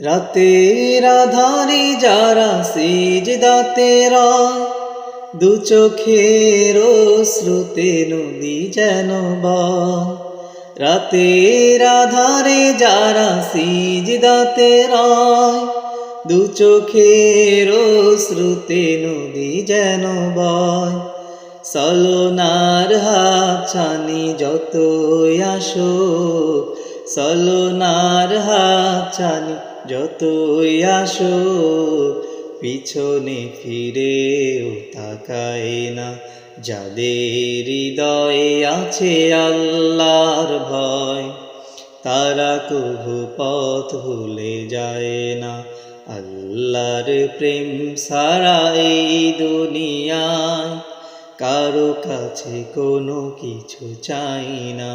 রাতের আধারে যারা সিজদাতে রয়, দু চোখের শ্রুতে নদী যেন বয়। রাতের আধারে যারা সিজদাতে রয়, দু চোখের শ্রুতে নদী যেন বয়। সলনার হাত ছানি যতই আসো সলনার হাত ছানি যতই আসো পিছনে ফিরেও তাকায় না। যাদের হৃদয়ে আছে আল্লাহর ভয়, তারা কভু পথ ভুলে যায় না। আল্লাহর প্রেম সারা এই দুনিয়ায় কারও কাছে কোনো কিছু চাই না।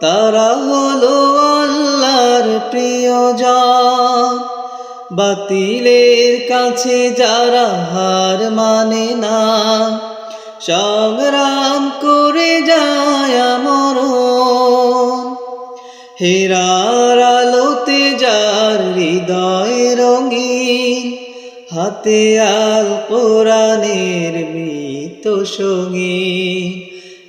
তারা হলো আল্লাহর প্রিয়জন। বাতিলের কাছে যারা হার মানে না, সংগ্রাম করে যায় আমর হেরার আলোতে যার হৃদয় রঙিন, হাতে আল কোরআনের মৃত সঙ্গী।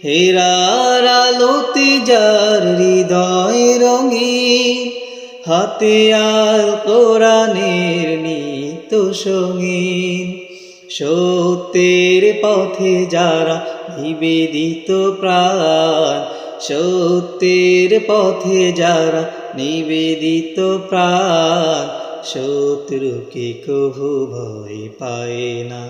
হেরার আলোতে যার হৃদয় রঙিন, হাতে আল কোরআনের নিত সঙ্গীন। সত্যের পথে যারা নিবেদিত প্রাণ, সত্যের পথে যারা নিবেদিত প্রাণ, শত্রুকে কভু ভয় পায় না।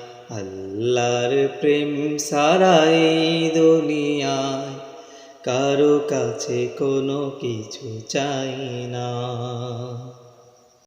আল্লাহর প্রেম সারা এই দুনিয়ায় কারও কাছে কোনো কিছু চাই না।